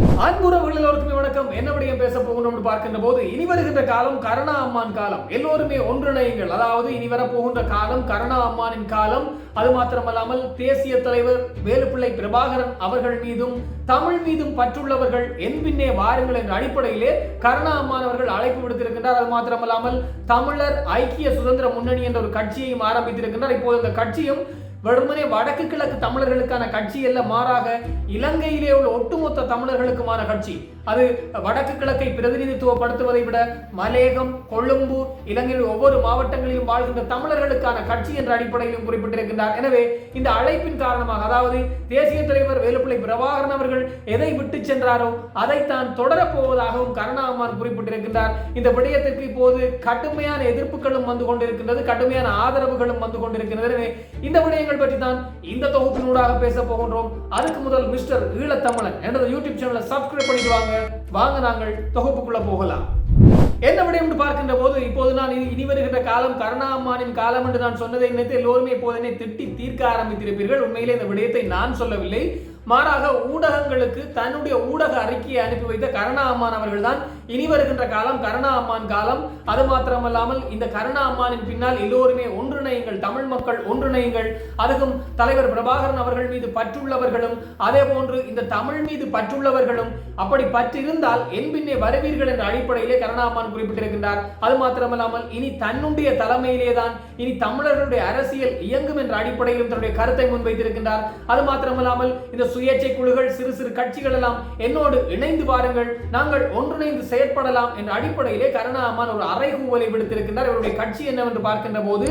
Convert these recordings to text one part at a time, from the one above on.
அன்புறவர்கள் எல்லோருக்குமே வணக்கம். என்ன விடயம் பேச போகணும் பார்க்கின்ற போது இனி வருகின்ற காலம் கருணா அம்மான் காலம். எல்லோருமே ஒன்றிணையுங்கள். அதாவது இனி வரப்போகின்ற காலம் கருணா அம்மானின் காலம். அது மாத்திரமல்லாமல் தேசிய தலைவர் வேலுப்பிள்ளை பிரபாகரன் அவர்கள் மீதும் தமிழ் மீதும் பற்றுள்ளவர்கள் என் பின்னே வாருங்கள் என்ற அடிப்படையிலே கருணா அம்மான் அவர்கள் அழைப்பு விடுத்திருக்கின்றார். அது மாத்திரமல்லாமல் தமிழர் ஐக்கிய சுதந்திர முன்னணி என்ற ஒரு கட்சியையும் ஆரம்பித்திருக்கின்றார். இப்போது அந்த கட்சியும் வெறுமனே வடக்கு கிழக்கு தமிழர்களுக்கான கட்சி அல்ல மாறாக இலங்கையிலே உள்ள ஒட்டுமொத்த தமிழர்களுக்குமான கட்சி. அது வடக்கு கிழக்கை பிரதிநிதித்துவப்படுத்துவதை விட மலேகம் கொழும்பு இலங்கையில் ஒவ்வொரு மாவட்டங்களிலும் வாழ்கின்ற தமிழர்களுக்கான கட்சி என்ற அடிப்படையிலும் குறிப்பிட்டிருக்கின்றார். எனவே இந்த அழைப்பின் காரணமாக அதாவது தேசிய தலைவர் வேலுப்பிள்ளை பிரபாகரன் அவர்கள் எதை விட்டு சென்றாரோ அதைத்தான் தொடரப் போவதாகவும் கருணாமான் குறிப்பிட்டிருக்கின்றார். இந்த விடயத்திற்கு இப்போது கடுமையான எதிர்ப்புகளும் வந்து கொண்டிருக்கின்றது கடுமையான ஆதரவுகளும் வந்து கொண்டிருக்கின்றது. இந்த விடயங்கள் விஷயங்கள் பற்றி தான் இந்த தொகுப்பினூடாக பேச போகின்றோம். அதுக்கு முதல் மிஸ்டர் ஈழத்தமிழன் எனது யூடியூப் சேனலை சப்ஸ்கிரைப் பண்ணிட்டு வாங்க. வாங்க நாங்கள் தொகுப்புக்குள்ள போகலாம். என்ன விடயம் பார்க்கின்ற போது இப்போது நான் இனி- வருகின்ற காலம் கருணாமானின் காலம் என்று நான் சொன்னதை நினைத்து எல்லோருமே இப்போது என்னை திட்டி தீர்க்க ஆரம்பித்திருப்பீர்கள். உண்மையிலே இந்த விடயத்தை நான் சொல்லவில்லை. மாறாக ஊடகங்களுக்கு தன்னுடைய ஊடக அறிக்கையை அனுப்பி வைத்த கருணா அம்மான் அவர்கள் தான் இனி வருகின்ற காலம் கருணா அம்மான் காலம். அது மாத்திரமல்லாமல் இந்த கருணா அம்மானின் பின்னால் எல்லோருமே ஒன்றிணையுங்கள் தமிழ் மக்கள் ஒன்றிணையுங்கள். அதுக்கும் தலைவர் பிரபாகரன் அவர்கள் மீது பற்றுள்ளவர்களும் அதே போன்று இந்த தமிழ் மீது பற்றுள்ளவர்களும் அப்படி பற்றிருந்தால் என் பின்னே வருவீர்கள் என்ற அடிப்படையிலே கருணா அம்மான் குறிப்பிட்டிருக்கின்றார். அது மாத்திரமல்லாமல் இனி தன்னுடைய தலைமையிலே தான் இனி தமிழர்களுடைய அரசியல் இயங்கும் என்ற அடிப்படையிலும் தன்னுடைய கருத்தை முன்வைத்திருக்கின்றார். அது மாத்திரமல்லாமல் இந்த சுயேட்சை குழுகள் சிறு சிறு கட்சிகள் எல்லாம் என்னோடு இணைந்து வாருங்கள். நாங்கள் ஒன்றிணைந்து செயற்படலாம் என்ற அடிப்படையிலே கருணாமான் ஒரு அறைகூவலை விடுத்திருக்கின்றார். இவருடைய கட்சி என்னவென்று பார்க்கின்ற போது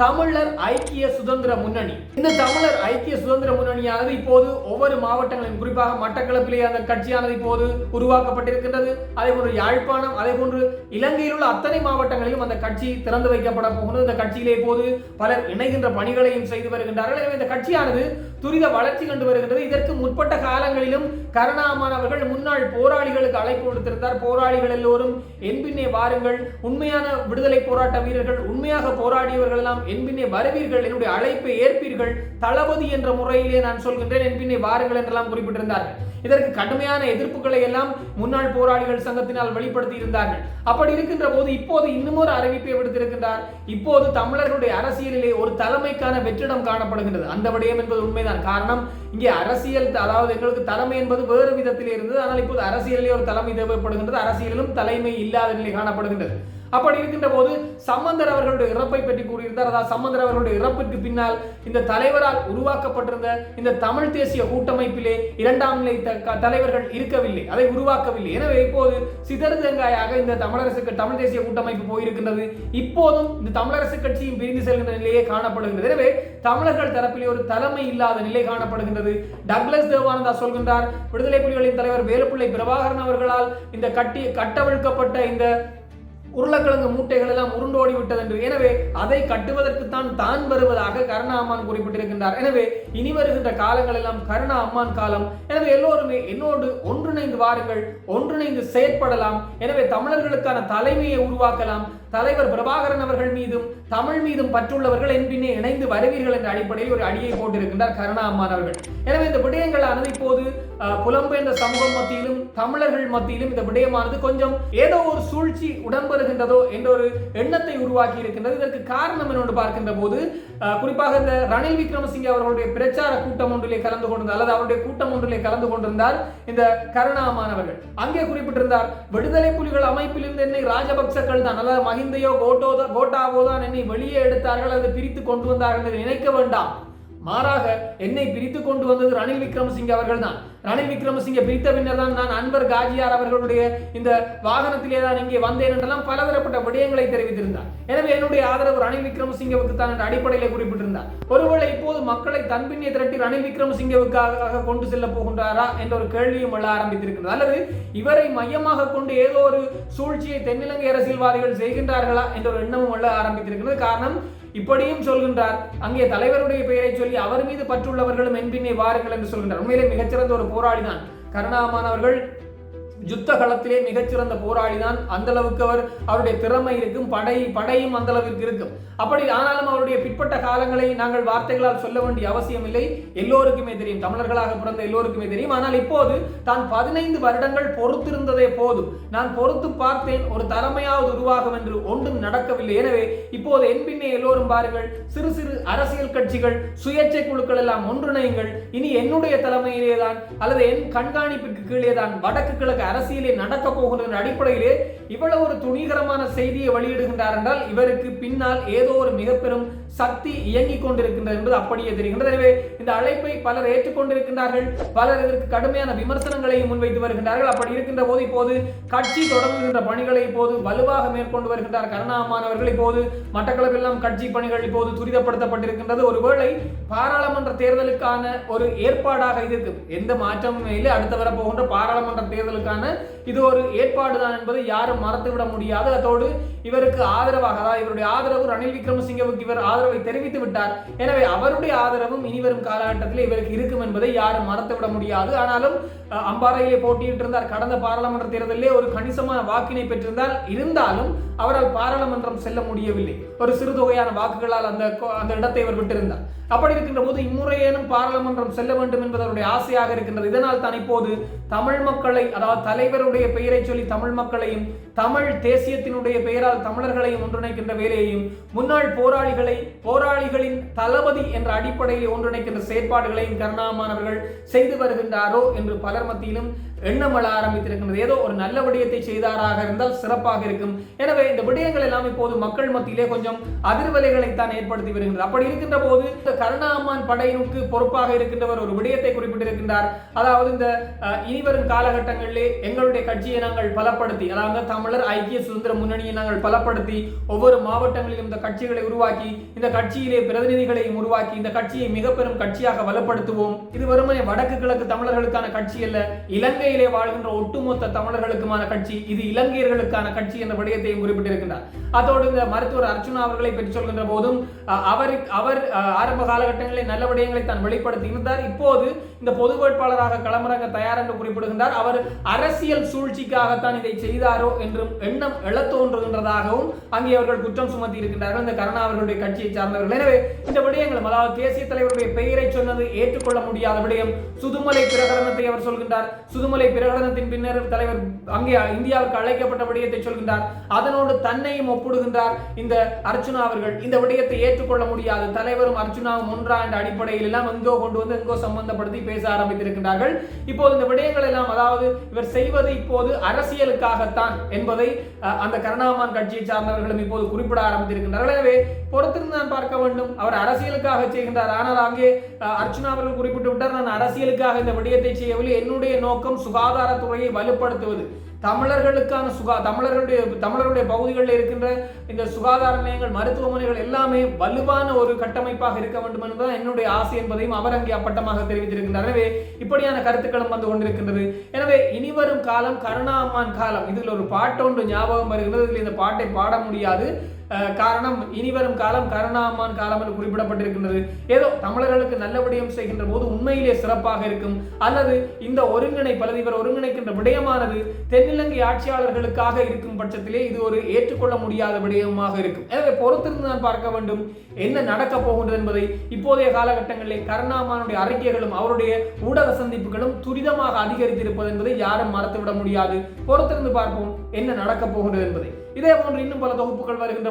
தமிழர் ஐக்கிய சுதந்திர முன்னணி. இந்த தமிழர் ஐக்கிய சுதந்திர முன்னணியானது இப்போது ஒவ்வொரு மாவட்டங்களிலும் குறிப்பாக மட்டக்களப்பிலே அந்த கட்சியானது இப்போது உருவாக்கப்பட்டிருக்கின்றது. அதே போன்று யாழ்ப்பாணம் அதே போன்று இலங்கையில் உள்ள அத்தனை மாவட்டங்களிலும் அந்த கட்சி திறந்து வைக்கப்பட போகிறது இந்த கட்சியிலே இப்போது பலர் இணைகின்ற பணிகளையும் செய்து வருகின்றார்கள். எனவே இந்த கட்சியானது துரித வளர்ச்சி கண்டு வருகின்றது. இதற்கு முற்பட்ட காலங்களிலும் கருணாமான் அவர்கள் முன்னாள் போராளிகளுக்கு அழைப்பு கொடுத்திருந்தார் போராளிகள் எல்லோரும் என்பின்னே வாருங்கள். உண்மையான விடுதலை போராட்ட வீரர்கள் உண்மையாக போராடியவர்கள் எல்லாம் என்பின்னே வருவீர்கள். என்னுடைய அழைப்பை ஏற்பீர்கள். தளபதி என்ற முறையிலே நான் சொல்கின்றேன். என்பின்னே வாருங்கள் என்றெல்லாம் குறிப்பிட்டிருந்தார்கள். இதற்கு கடுமையான எதிர்ப்புகளை எல்லாம் முன்னாள் போராளிகள் சங்கத்தினால் வெளிப்படுத்தி இருந்தார்கள் அப்படி இருக்கின்ற போது இப்போது இன்னுமொரு அறிவிப்பை விடுத்திருக்கின்றார். இப்போது தமிழர்களுடைய அரசியலிலே ஒரு தலைமைக்கான வெற்றிடம் காணப்படுகின்றது. அந்த விடயம் என்பது உண்மைதான். காரணம் இங்கே அரசியல் அதாவது எங்களுக்கு தலைமை என்பது வேறு விதத்தில் இருந்தது. ஆனால் இப்போது அரசியலிலே ஒரு தலைமை தேவைப்படுகின்றது. அரசியலிலும் தலைமை இல்லாத நிலை காணப்படுகின்றது. அப்படி இருக்கின்ற போது சம்பந்தர் அவர்களுடைய இறப்பை பற்றி கூறியிருந்தார். அதாவது சம்பந்தர் அவர்களுடைய இறப்பிற்கு பின்னால் இந்த தலைவரால் உருவாக்கப்பட்டிருந்த இந்த தமிழ் தேசிய கூட்டமைப்பிலே இரண்டாம் நிலை த- தலைவர்கள் இருக்கவில்லை. அதை உருவாக்கவில்லை. எனவே இப்போது சிதறுதங்காயாக இந்த தமிழரசு தமிழ் தேசிய கூட்டமைப்பு போயிருக்கின்றது. இப்போதும் இந்த தமிழரசு கட்சியும் பிரிந்து செல்கின்ற நிலையே காணப்படுகின்றது. எனவே தமிழர்கள் தரப்பிலே ஒரு தலைமை இல்லாத நிலை காணப்படுகின்றது. டக்ளஸ் தேவானந்தா சொல்கின்றார் விடுதலை புலிகளின் தலைவர் வேலுப்பிள்ளை பிரபாகரன் அவர்களால் இந்த கட்டி கட்டவிழ்க்கப்பட்ட இந்த உருளைக்கிழங்கு மூட்டைகள் எல்லாம் உருண்டோடி விட்டது என்று எனவே அதை கட்டுவதற்குத்தான் தான் வருவதாக கருணா அம்மான் குறிப்பிட்டிருக்கின்றார். எனவே இனி வருகின்ற காலங்கள் எல்லாம் கருணா அம்மான் காலம். எனவே எல்லோருமே என்னோடு ஒன்றிணைந்து வாருங்கள் ஒன்றிணைந்து செயற்படலாம். எனவே தமிழர்களுக்கான தலைமையை உருவாக்கலாம். தலைவர் பிரபாகரன் அவர்கள் மீதும் தமிழ் மீதும் பற்றுள்ளவர்கள் என்பின்னே இணைந்து வருவீர்கள் என்ற அடிப்படையில் ஒரு அடியை போட்டிருக்கின்றார் கருணா அம்மான் அவர்கள். எனவே இந்த விடயங்களானது இப்போது புலம்பெயர்ந்த சமூகம் மத்தியிலும் தமிழர்கள் மத்தியிலும் இந்த விடயமானது கொஞ்சம் ஏதோ ஒரு சூழ்ச்சி உடன்படுகின்றதோ என்ற ஒரு எண்ணத்தை உருவாக்கி இருக்கின்றது. இதற்கு காரணம் என்னென்று பார்க்கின்ற போது அஹ், குறிப்பாக இந்த ரணில் விக்ரமசிங்கே அவர்களுடைய பிரச்சார கூட்டம் ஒன்றிலே கலந்து கொண்டிருந்தார். அல்லது அவருடைய கூட்டம் ஒன்றிலே கலந்து கொண்டிருந்தார் இந்த கருணா மாணவர்கள் அங்கே குறிப்பிட்டிருந்தார் விடுதலை புலிகள் அமைப்பிலிருந்து என்னை ராஜபக்சர்கள் தான் அல்லது மஹிந்தையோ கோட்டோ கோட்டாவோ தான் என்னை வெளியே எடுத்தார்கள் அதை பிரித்து கொண்டு வந்தார்கள் என்று நினைக்க வேண்டாம். மாறாக என்னை பிரித்து கொண்டு வந்தது ரணில் விக்ரமசிங்கே அவர்கள் தான். ரணில் விக்ரமசிங்கே பிரித்த பின்னர் தான் நான் அன்பர் காஜியார் அவர்களுடைய இந்த வாகனத்திலே தான் இங்கே வந்தேன் என்றெல்லாம் பலதரப்பட்ட விடயங்களை தெரிவித்திருந்தார். எனவே என்னுடைய ஆதரவு ரணில் விக்ரமசிங்கவுக்கு தான் என்ற அடிப்படையில் குறிப்பிட்டிருந்தார். ஒருவேளை இப்போது மக்களை தன்பின்னே திரட்டி ரணில் விக்ரமசிங்கவுக்காக கொண்டு செல்ல போகின்றாரா என்ற ஒரு கேள்வியும் எழ ஆரம்பித்திருக்கிறது. அல்லது இவரை மையமாக கொண்டு ஏதோ ஒரு சூழ்ச்சியை தென்னிலங்கை அரசியல்வாதிகள் செய்கின்றார்களா என்ற ஒரு எண்ணமும் எழ ஆரம்பித்திருக்கிறது. காரணம் இப்படியும் சொல்கின்றார். அங்கே தலைவருடைய பெயரை சொல்லி அவர் மீது பற்றுள்ளவர்களும் என்பின்னே வாருங்கள் என்று சொல்கின்றார். உண்மையிலே மிகச்சிறந்த ஒரு போராளி தான் கருணாமான் அவர்கள் யுத்த களத்திலே மிகச்சிறந்த போராளி தான் அந்த அளவுக்கு அவர் அவருடைய திறமை இருக்கும் படை படையும் அந்த அளவிற்கு இருக்கும். அப்படி ஆனாலும் அவருடைய பிற்பட்ட காலங்களை நாங்கள் வார்த்தைகளால் சொல்ல வேண்டிய அவசியம் இல்லை. எல்லோருக்குமே தெரியும் தமிழர்களாக பிறந்த எல்லோருக்குமே தெரியும். ஆனால் இப்போது தான் பதினைந்து வருடங்கள் பொறுத்திருந்ததே போதும். நான் பொறுத்து பார்த்தேன் ஒரு தலைமையாவது உருவாகும் என்று ஒன்றும் நடக்கவில்லை. எனவே இப்போது என் பின்னே எல்லோரும் பாருங்கள் சிறு சிறு அரசியல் கட்சிகள் சுயேட்சை குழுக்கள் எல்லாம் ஒன்றிணையுங்கள். இனி என்னுடைய தலைமையிலே தான் அல்லது என் கண்காணிப்புக்கு கீழே தான் வடக்கு கிழக்கு அரசியலே நடக்க போகின்ற அடிப்படையிலே இவ்வளவு ஒரு துணிகரமான செய்தியை வெளியிடுகின்றார் என்றால் இவருக்கு பின்னால் ஏதோ ஒரு மிக பெரும் சக்தி இயங்கிக் கொண்டிருக்கின்றது என்பது அப்படியே தெரிகின்றது. எனவே இந்த அழைப்பை பலர் ஏற்றுக்கொண்டிருக்கின்றார்கள். பலர் இதற்கு கடுமையான விமர்சனங்களையும் முன்வைத்து வருகின்றார்கள். அப்படி இருக்கின்ற போது இப்போது கட்சி தொடங்குகின்ற பணிகளை இப்போது வலுவாக மேற்கொண்டு வருகின்றார் கருணாமானவர்கள் இப்போது மட்டக்களப்பெல்லாம் கட்சி பணிகள் இப்போது துரிதப்படுத்தப்பட்டிருக்கின்றது. ஒருவேளை பாராளுமன்ற தேர்தலுக்கான ஒரு ஏற்பாடாக இது எந்த மாற்றமும் இல்லை. அடுத்த வரப்போகின்ற பாராளுமன்ற தேர்தலுக்கான இது ஒரு ஏற்பாடு தான் என்பதை யாரும் மறந்துவிட முடியாது. அதோடு இவருக்கு ஆதரவாக அதாவது இவருடைய ஆதரவு ரணில் விக்ரமசிங்கவுக்கு இவர் ஆதரவு தெரிவித்து விட்டார். எனவே அவருடைய ஆதரவும் இனிவரும் காலகட்டத்தில் இவருக்கு இருக்கும் என்பதை யாரும் மறந்துவிட முடியாது. ஆனாலும் அம்பாறையிலே போட்டியிட்டு இருந்தார் கடந்த பாராளுமன்ற தேர்தலிலே ஒரு கணிசமான வாக்கினை பெற்றிருந்தார். இருந்தாலும் அவரால் பாராளுமன்றம் செல்ல முடியவில்லை. ஒரு சிறு தொகையான வாக்குகளால் அந்த அந்த இடத்தை அவர் விட்டிருந்தார். அப்படி இருக்கின்ற போது இம்முறையேனும் பாராளுமன்றம் செல்ல வேண்டும் என்பது அவருடைய ஆசையாக இருக்கின்றது. இதனால் தான் இப்போது தமிழ் மக்களை அதாவது தலைவருடைய பெயரை சொல்லி தமிழ் மக்களையும் தமிழ் தேசியத்தினுடைய பெயரால் தமிழர்களையும் ஒன்றிணைக்கின்ற வேலையையும் முன்னாள் போராளிகளை போராளிகளின் தளபதி என்ற அடிப்படையில் ஒன்றிணைக்கின்ற செயற்பாடுகளையும் கருணாமானவர்கள் செய்து வருகின்றாரோ என்று மக்கள் மத்தியிலும் எண்ணம் எண்ணமள ஆரம்பித்திருக்கின்றது. ஏதோ ஒரு நல்ல விடயத்தை செய்தாராக இருந்தால் சிறப்பாக இருக்கும். எனவே இந்த விடயங்கள் எல்லாம் இப்போது மக்கள் மத்தியிலே கொஞ்சம் அதிர்வலைகளை தான் ஏற்படுத்தி வருகின்றது. அப்படி இருக்கின்ற போது இந்த கருணாமான் படையினுக்கு பொறுப்பாக இருக்கின்றவர் ஒரு விடயத்தை குறிப்பிட்டிருக்கின்றார். அதாவது இந்த இனிவரும் காலகட்டங்களிலே எங்களுடைய கட்சியை நாங்கள் பலப்படுத்தி அதாவது தமிழர் ஐக்கிய சுதந்திர முன்னணியை நாங்கள் பலப்படுத்தி ஒவ்வொரு மாவட்டங்களிலும் இந்த கட்சிகளை உருவாக்கி இந்த கட்சியிலே பிரதிநிதிகளையும் உருவாக்கி இந்த கட்சியை மிக பெரும் கட்சியாக வலுப்படுத்துவோம். இது வெறுமனே வடக்கு கிழக்கு தமிழர்களுக்கான கட்சி அல்ல இலங்கையிலே வாழ்கின்ற ஒட்டுமொத்த தமிழர்களுக்குமான கட்சி இது இலங்கையர்களுக்கான கட்சி என்ற விடயத்தையும் குறிப்பிட்டிருக்கின்றார். அதோடு இந்த மருத்துவர் அர்ச்சுனா அவர்களை பற்றி சொல்கின்ற போதும் அவர் அவர் ஆரம்ப காலகட்டங்களில் நல்ல விடயங்களை தான் வெளிப்படுத்தி இருந்தார். இப்போது இந்த பொது வேட்பாளராக களமிறங்க தயார் என்று குறிப்பிடுகின்றார். அவர் அரசியல் சூழ்ச்சிக்காகத்தான் இதை செய்தாரோ என்றும் எண்ணம் எழத் தோன்றுகின்றதாகவும் அங்கே அவர்கள் குற்றம் சுமத்தி இருக்கின்றார்கள். இந்த கருணா அவர்களுடைய கட்சியை சார்ந்தவர்கள். எனவே இந்த விடயங்களும் அதாவது தேசிய தலைவருடைய பெயரை சொன்னது ஏற்றுக்கொள்ள முடியாத விடயம் சுதுமலை பிரகடனத்தை அவர் சொல்கின்றார். சுதுமலை பிரகடனத்தின் பின்னர் தலைவர் அங்கே இந்தியாவிற்கு அழைக்கப்பட்ட விடயத்தை சொல்கின்றார். அதனோடு தன்னையும் ஒப்பிடுகின்றார். இந்த அர்ச்சுனா அவர்கள் இந்த விடயத்தை ஏற்றுக்கொள்ள முடியாது. தலைவரும் அர்ச்சுனாவும் ஒன்றா என்ற அடிப்படையில் எல்லாம் எங்கோ கொண்டு வந்து எங்கோ சம்பந்தப்படுத்தி பேச ஆரம்பித்திருக்கின்றார்கள். இப்போது இந்த விடயங்கள் எல்லாம் அதாவது இவர் செய்வது இப்போது அரசியலுக்காகத்தான் என்பதை அந்த கருணாமான் கட்சியை சார்ந்தவர்களும் இப்போது குறிப்பிட ஆரம்பித்திருக்கின்றார்கள். எனவே பொறுத்திருந்து நான் பார்க்க வேண்டும். அவர் அரசியலுக்காக செய்கின்றார். ஆனால் அங்கே அஹ், அர்ச்சுனா அவர்கள் குறிப்பிட்டு விட்டார் நான் அரசியலுக்காக இந்த விடயத்தை செய்யவில்லை. என்ன என்னுடைய நோக்கம் சுகாதாரத்துறையை வலுப்படுத்துவது. தமிழர்களுக்கான சுகா தமிழர்களுடைய தமிழருடைய பகுதிகளில் இருக்கின்ற இந்த சுகாதார நிலையங்கள் மருத்துவமனைகள் எல்லாமே வலுவான ஒரு கட்டமைப்பாக இருக்க வேண்டும் என்பதுதான் என்னுடைய ஆசை என்பதையும் அவர் அங்கே அப்பட்டமாக தெரிவித்திருக்கின்றார். எனவே இப்படியான கருத்துக்களும் வந்து கொண்டிருக்கின்றது. எனவே இனிவரும் காலம் கருணா அம்மான் காலம். இதில் ஒரு பாட்டு ஒன்று ஞாபகம் வருகிறது. இதில் இந்த பாட்டை பாட முடியாது. காரணம் இனிவரும் காலம் கருணாமான் காலம் என்று குறிப்பிடப்பட்டிருக்கின்றது. ஏதோ தமிழர்களுக்கு நல்ல விடயம் செய்கின்ற போது உண்மையிலே சிறப்பாக இருக்கும். அல்லது இந்த ஒருங்கிணைப்பு இவர் ஒருங்கிணைக்கின்ற விடயமானது தென்னிலங்கை ஆட்சியாளர்களுக்காக இருக்கும் பட்சத்திலே இது ஒரு ஏற்றுக்கொள்ள முடியாத விடயமாக இருக்கும். எனவே பொறுத்திருந்து நான் பார்க்க வேண்டும் என்ன நடக்க போகின்றது என்பதை இப்போதைய காலகட்டங்களில் கருணாமானுடைய அறிக்கைகளும் அவருடைய ஊடக சந்திப்புகளும் துரிதமாக அதிகரித்திருப்பது என்பதை யாரும் மறத்துவிட முடியாது. பொறுத்திருந்து பார்ப்போம் என்ன நடக்க போகின்றது என்பதை. இதே போன்று இன்னும் பல தொகுப்புகள் வருகின்ற